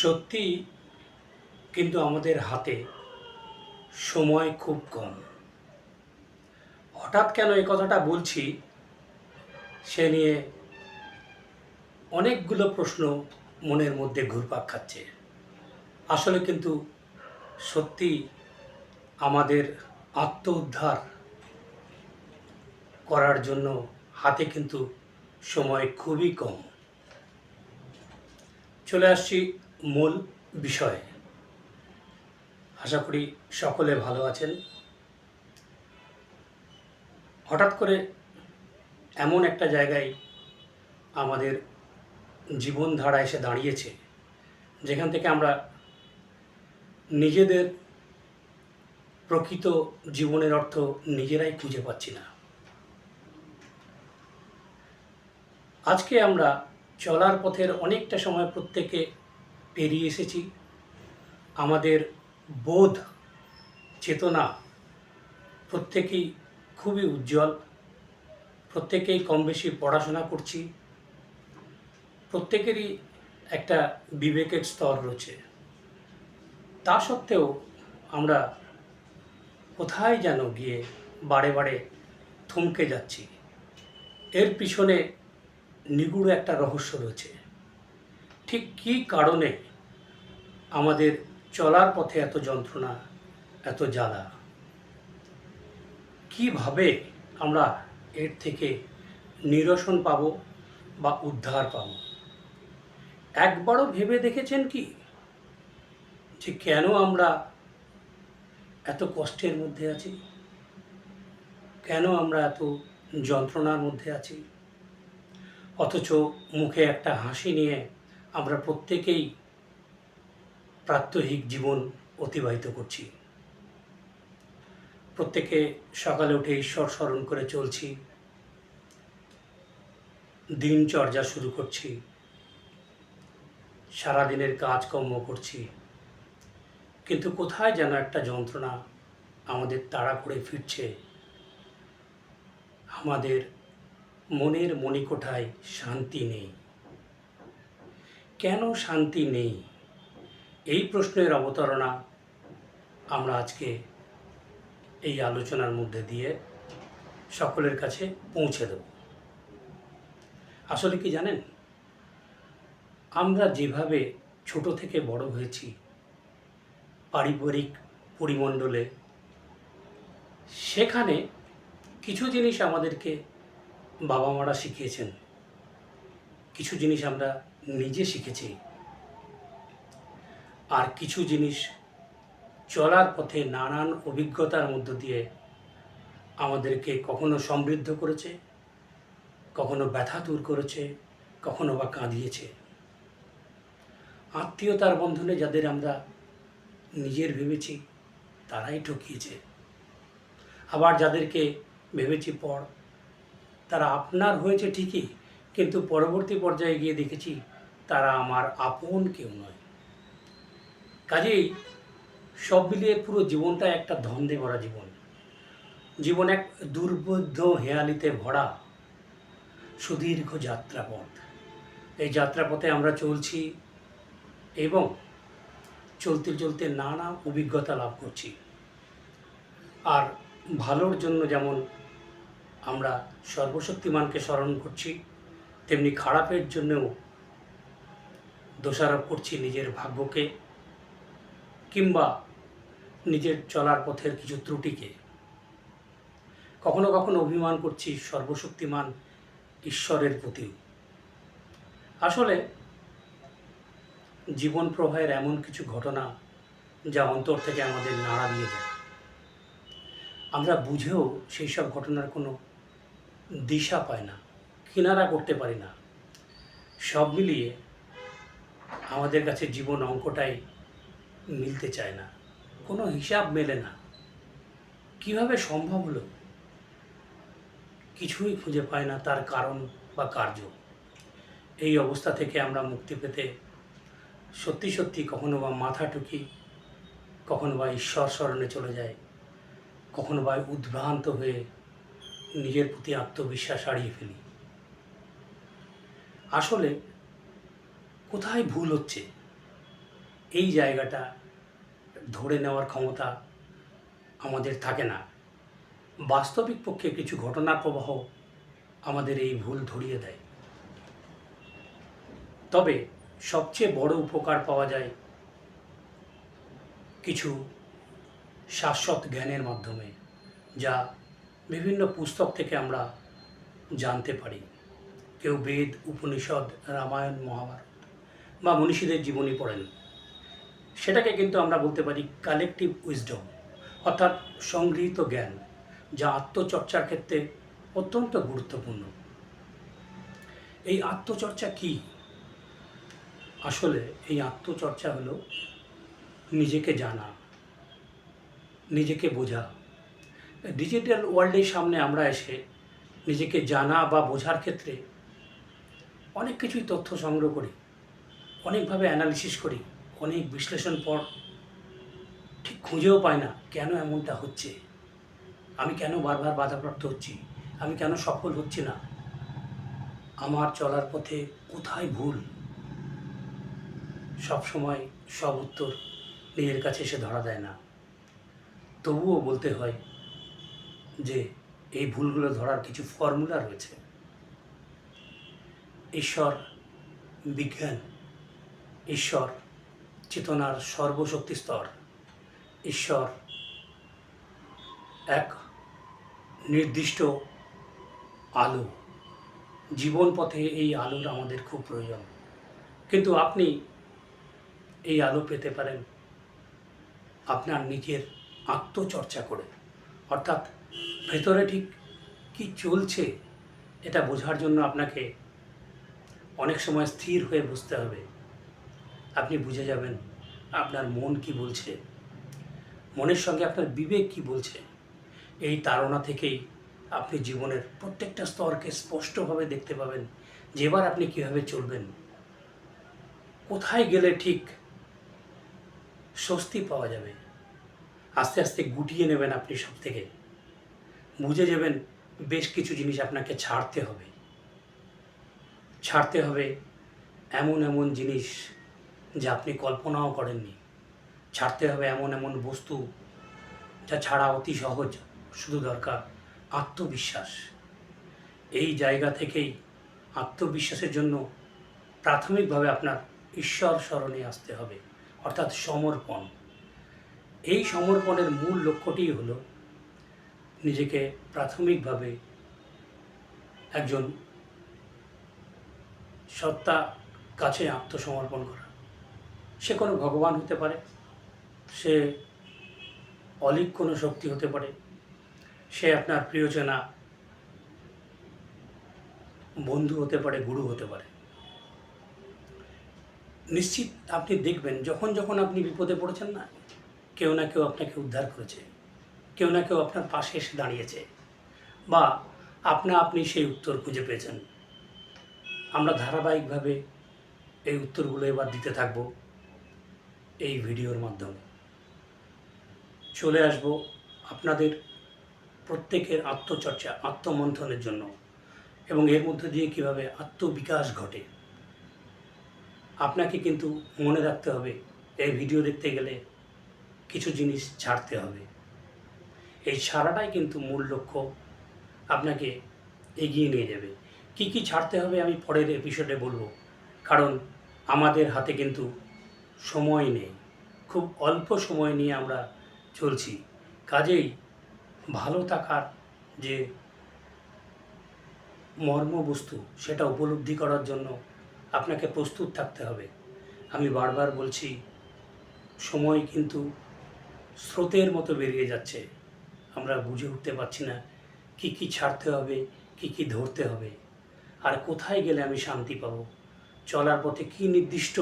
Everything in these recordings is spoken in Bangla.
সত্যি কিন্তু আমাদের হাতে সময় খুব কম। হঠাৎ কেন এই কথাটা বলছি সে নিয়ে অনেকগুলো প্রশ্ন মনের মধ্যে ঘুরপাক খাচ্ছে। আসলে কিন্তু সত্যি আমাদের আত্ম উদ্ধার করার জন্য হাতে কিন্তু সময় খুবই কম। চলে আসছি মূল বিষয়ে। আশা করি সকলে ভালো আছেন। হঠাৎ করে এমন একটা জায়গায় আমাদের জীবনধারা এসে দাঁড়িয়েছে, যেখান থেকে আমরা নিজেদের প্রকৃত জীবনের অর্থ নিজেরাই খুঁজে পাচ্ছি না। আজকে আমরা চলার পথের অনেকটা সময় প্রত্যেকে পেরিয়ে এসেছি। আমাদের বোধ, চেতনা প্রত্যেকেই খুবই উজ্জ্বল। প্রত্যেকেই কম বেশি পড়াশোনা করছি। প্রত্যেকেরই একটা বিবেকের স্তর রয়েছে। তা সত্ত্বেও আমরা কোথায় যেন গিয়ে বারে বারে থমকে যাচ্ছি। এর পিছনে নিগুড় একটা রহস্য রয়েছে। ঠিক কী কারণে আমাদের চলার পথে এত যন্ত্রণা, এত জ্বালা? কীভাবে আমরা এর থেকে নিরসন পাব বা উদ্ধার পাব? একবারও ভেবে দেখেছেন কি যে কেন আমরা এত কষ্টের মধ্যে আছি? কেন আমরা এত যন্ত্রণার মধ্যে আছি? অথচ মুখে একটা হাসি নিয়ে আমরা প্রত্যেকেই প্রাত্যহিক জীবন অতিবাহিত করছি। প্রত্যেকে সকালে উঠে ঈশ্বর স্মরণ করে চলছি। দিনচর্যা শুরু করছি। সারাদিনের কাজকর্ম করছি। কিন্তু কোথায় যেন একটা যন্ত্রণা আমাদের তাড়া করে ফিরছে। আমাদের মনের মণিকোঠায় শান্তি নেই। কেন শান্তি নেই? এই প্রশ্নের অবতারণা আমরা আজকে এই আলোচনার মধ্যে দিয়ে সকলের কাছে পৌঁছে দেব। আসলে কি জানেন? আমরা যেভাবে ছোট থেকে বড় হয়েছি, পারিবারিক পরিমণ্ডলে, সেখানে কিছু জিনিস আমাদেরকে বাবা মারা শিখিয়েছেন। কিছু জিনিস আমরা নিজে শিখেছি। আর কিছু জিনিস চলার পথে নানান অভিজ্ঞতার মধ্য দিয়ে আমাদেরকে কখনো সমৃদ্ধ করেছে, কখনো ব্যথা দূর করেছে, কখনো বা কাঁদিয়েছে। আত্মীয়তার বন্ধনে যাদের আমরা নিজের ভেবেছি, তারাই ঠকিয়েছে। আবার যাদেরকে ভেবেছি পর তারা আপনার হয়েছে ঠিকই। কিন্তু পরবর্তী পর্যায়ে গিয়ে দেখেছি তারা আমার আপন কেউ নয়। কাজেই সব মিলিয়ে পুরো জীবনটা একটা ধন্দে ভরা জীবন। জীবন এক দুর্বোধ্য হেয়ালিতে ভরা সুদীর্ঘ যাত্রাপথ। এই যাত্রাপথে আমরা চলছি এবং চলতে চলতে নানা অভিজ্ঞতা লাভ করছি। আর ভালোর জন্য যেমন আমরা সর্বশক্তিমানকে স্মরণ করছি তেমনি খারাপের জন্যও দোষারোপ করছি নিজের ভাগ্যকে কিংবা নিজের চলার পথের কিছু ত্রুটিকে। কখনো কখনো অভিমান করছি সর্বশক্তিমান ঈশ্বরের প্রতিও। আসলে জীবন প্রবাহের এমন কিছু ঘটনা যা অন্তর থেকে আমাদের নাড়া দিয়ে যায়। আমরা বুঝেও সেই সব ঘটনার কোনো দিশা পাই না। কিনারা করতে পারি না। সব মিলিয়ে আমাদের কাছে জীবন অঙ্কটাই মিলতে চায় না। কোনো হিসাব মেলে না। কীভাবে সম্ভব হলো? কিছুই খুঁজে পায় না তার কারণ বা কার্য। এই অবস্থা থেকে আমরা মুক্তি পেতে সত্যি সত্যি কখনো বা মাথা টুকি, কখনো বা ঈশ্বর স্মরণে চলে যায় কখনো বা উদ্ভ্রান্ত হয়ে নিজের প্রতি আত্মবিশ্বাস হারিয়ে ফেলি। আসলে কোথায় ভুল হচ্ছে? এই জায়গাটা ধরে নেওয়ার ক্ষমতা আমাদের থাকে না। বাস্তবিক পক্ষে কিছু ঘটনার প্রবাহ আমাদের এই ভুল ধরিয়ে দেয়। তবে সবচেয়ে বড় উপকার পাওয়া যায় কিছু শাশ্বত জ্ঞানের মাধ্যমে, যা বিভিন্ন পুস্তক থেকে আমরা জানতে পারি। কেউ বেদ, উপনিষদ, রামায়ণ, মহাভারত বা মনীষীদের জীবনী পড়েন। সেটাকে কিন্তু আমরা বলতে পারি কালেকটিভ উইজডম অর্থাৎ সংগৃহীত জ্ঞান, যা আত্মচর্চার ক্ষেত্রে অত্যন্ত গুরুত্বপূর্ণ। এই আত্মচর্চা কি? আসলে এই আত্মচর্চা হলো নিজেকে জানা, নিজেকে বোঝা। ডিজিটাল ওয়ার্ল্ডের সামনে আমরা এসে নিজেকে জানা বা বোঝার ক্ষেত্রে অনেক কিছুই তথ্য সংগ্রহ করি, অনেকভাবে অ্যানালিসিস করি, অনেক বিশ্লেষণ পর ঠিক খুঁজেও পাই না কেন এমনটা হচ্ছে, আমি কেন বারবার বাধাপ্রাপ্ত হচ্ছি, আমি কেন সফল হচ্ছি না, আমার চলার পথে কোথায় ভুল? সব সময় সব উত্তর নিজের কাছে এসে ধরা দেয় না। তবুও বলতে হয় যে, এই ভুলগুলো ধরার কিছু ফর্মুলা রয়েছে। ঈশ্বর বিজ্ঞান, ঈশ্বর চেতনার সর্বশক্তি স্তর, ঈশ্বর এক নির্দিষ্ট আলো। জীবন পথে এই আলোর আমাদের খুব প্রয়োজন। কিন্তু আপনি এই আলো পেতে পারেন আপনার নিজের আত্মচর্চা করে। অর্থাৎ ভেতরে ঠিক কি চলছে এটা বোঝার জন্য আপনাকে অনেক সময় স্থির হয়ে বুঝতে হবে। আপনি বুঝে যাবেন আপনার মন কি বলছে। মনের সঙ্গে আপনার বিবেক কি বলছে। এই তাড়না থেকেই আপনি জীবনের প্রত্যেকটা স্তরকে স্পষ্টভাবে দেখতে পাবেন যে এবার আপনি কীভাবে চলবেন। কোথায় গেলে ঠিক স্বস্তি পাওয়া যাবে? আস্তে আস্তে গুটিয়ে নেবেন আপনি সব থেকে বুঝে যাবেন বেশ কিছু জিনিস আপনাকে ছাড়তে হবে। ছাড়তে হবে এমন এমন জিনিস যা আপনি কল্পনাও করেননি। ছাড়তে হবে এমন এমন বস্তু যা ছাড়া অতি সহজ, শুধু দরকার আত্মবিশ্বাস। এই জায়গা থেকেই আত্মবিশ্বাসের জন্য প্রাথমিকভাবে আপনার ঈশ্বর স্মরণে আসতে হবে, অর্থাৎ সমর্পণ। এই সমর্পণের মূল লক্ষ্যটি হলো নিজেকে প্রাথমিকভাবে একজন সত্তা কাছে আত্মসমর্পণ করা। সে কোনো ভগবান হতে পারে, সে অলিক কোনো শক্তি হতে পারে, সে আপনার প্রিয়জনা, বন্ধু হতে পারে, গুরু হতে পারে। নিশ্চিত আপনি দেখবেন, যখন যখন আপনি বিপদে পড়েছেন না, কেউ না কেউ আপনাকে উদ্ধার করেছে, কেউ না কেউ আপনার পাশে এসে দাঁড়িয়েছে, বা আপনা আপনি সেই উত্তর খুঁজে পেয়েছেন। আমরা ধারাবাহিকভাবে এই উত্তরগুলো এবার দিতে থাকব এই ভিডিওর মাধ্যমে। চলে আসব আপনাদের প্রত্যেকের আত্মচর্চা, আত্মমন্থনের জন্য এবং এর মধ্যে দিয়ে কীভাবে আত্মবিকাশ ঘটে। আপনাকে কিন্তু মনে রাখতে হবে, এই ভিডিও দেখতে গেলে কিছু জিনিস ছাড়তে হবে। এই ছাড়াটাই কিন্তু মূল লক্ষ্য আপনাকে এগিয়ে নিয়ে যাবে। কি কি ছাড়তে হবে আমি পরের এপিসোডে বলব। কারণ আমাদের হাতে কিন্তু সময় নেই। খুব অল্প সময় নিয়ে আমরা চলছি। কাজেই ভালো থাকার যে মর্মবস্তু, সেটা উপলব্ধি করার জন্য আপনাকে প্রস্তুত থাকতে হবে। আমি বারবার বলছি, সময় কিন্তু স্রোতের মতো বেরিয়ে যাচ্ছে। আমরা বুঝে উঠতে পারছি না, কি কি ছাড়তে হবে, কি কি ধরতে হবে। আর কোথায় গেলে আমি শান্তি পাব? চলার পথে কি নির্দিষ্ট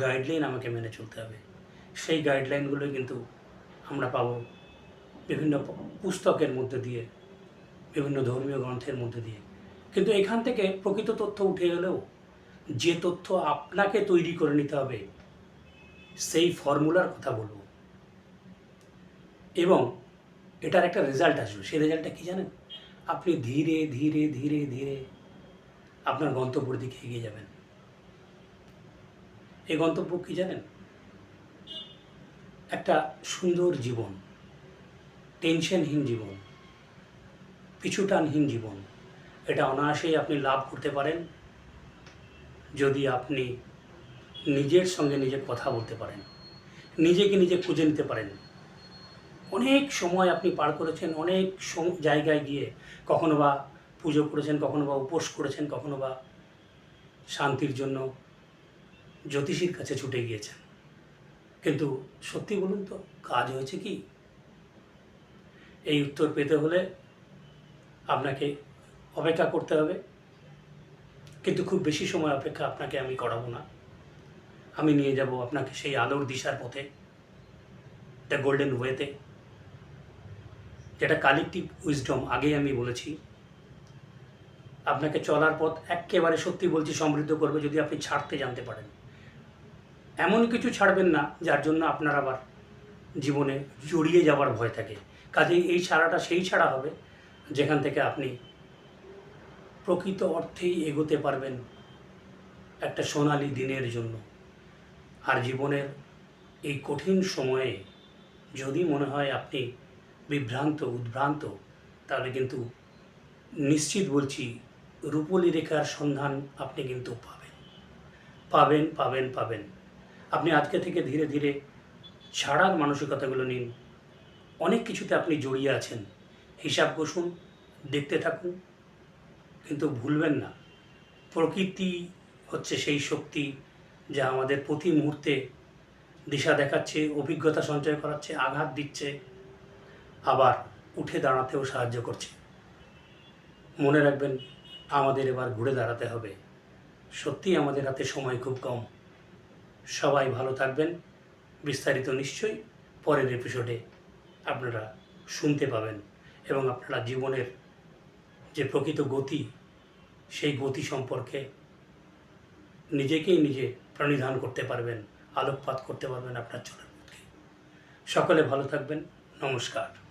গাইডলাইন আমাকে মেনে চলতে হবে? সেই গাইডলাইনগুলো কিন্তু আমরা পাবো বিভিন্ন পুস্তকের মধ্যে দিয়ে, বিভিন্ন ধর্মীয় গ্রন্থের মধ্যে দিয়ে। কিন্তু এখান থেকে প্রকৃত তথ্য উঠে গেলেও যে তথ্য আপনাকে তৈরি করে নিতে হবে, সেই ফর্মুলার কথা বলব। এবং এটার একটা রেজাল্ট আসবে। সেই রেজাল্টটা কী জানেন? আপনি ধীরে ধীরে ধীরে ধীরে আপনার গন্তব্যের দিকে এগিয়ে যাবেন। এই গন্তব্য কী জানেন? একটা সুন্দর জীবন, টেনশনহীন জীবন, পিছুটানহীন জীবন। এটা অনায়াসেই আপনি লাভ করতে পারেন যদি আপনি নিজের সঙ্গে নিজে কথা বলতে পারেন, নিজেকে নিজে খুঁজে নিতে পারেন। অনেক সময় আপনি পার করেছেন, অনেক জায়গায় গিয়ে কখনো বা পুজো করেছেন কখনো বা উপোস করেছেন, কখনো বা শান্তির জন্য জ্যোতিষীর কাছে ছুটে গিয়েছেন। কিন্তু সত্যি বলুন তো, কাজ হয়েছে কি? এই উত্তর পেতে হলে আপনাকে অপেক্ষা করতে হবে। কিন্তু খুব বেশি সময় অপেক্ষা আপনাকে আমি করাবো না। আমি নিয়ে যাব আপনাকে সেই আলোর দিশার পথে দ্য গোল্ডেন ওয়েতে যেটা কালেকটিভ উইজডম আগেই আমি বলেছি। আপনাকে চলার পথ একেবারে সত্যি বলছি সমৃদ্ধ করবে যদি আপনি ছাড়তে জানতে পারেন। এমন কিছু ছাড়বেন না, যার জন্য আপনার আবার জীবনে জড়িয়ে যাওয়ার ভয় থাকে। কাজেই এই ছাড়াটা সেই ছাড়া হবে, যেখান থেকে আপনি প্রকৃত অর্থেই এগোতে পারবেন একটা সোনালি দিনের জন্য। আর জীবনের এই কঠিন সময়ে যদি মনে হয় আপনি বিভ্রান্ত, উদ্ভ্রান্ত, তাহলে কিন্তু নিশ্চিত বলছি রূপলি রেখার সন্ধান আপনি কিন্তু পাবেন। পাবেন পাবেন পাবেন। আপনি আজকে থেকে ধীরে ধীরে ছাড়ার মানসিকতাগুলো নিন। অনেক কিছুতে আপনি জড়িয়ে আছেন। হিসাব কষুন দেখতে থাকুন, কিন্তু ভুলবেন না। প্রকৃতি হচ্ছে সেই শক্তি যা আমাদের প্রতি মুহূর্তে দিশা দেখাচ্ছে, অভিজ্ঞতা সঞ্চয় করাচ্ছে, আঘাত দিচ্ছে, আবার উঠে দাঁড়াতেও সাহায্য করছে। মনে রাখবেন আমাদের এবার ঘুরে দাঁড়াতে হবে। সত্যি আমাদের হাতে সময় খুব কম। সবাই ভালো থাকবেন। বিস্তারিত নিশ্চয়ই পরের এপিসোডে আপনারা শুনতে পাবেন এবং আপনারা জীবনের যে প্রকৃত গতি, সেই গতি সম্পর্কে নিজেকেই নিজে প্রণিধান করতে পারবেন, আলোকপাত করতে পারবেন আপনার চলার পথে সকলে ভালো থাকবেন। নমস্কার।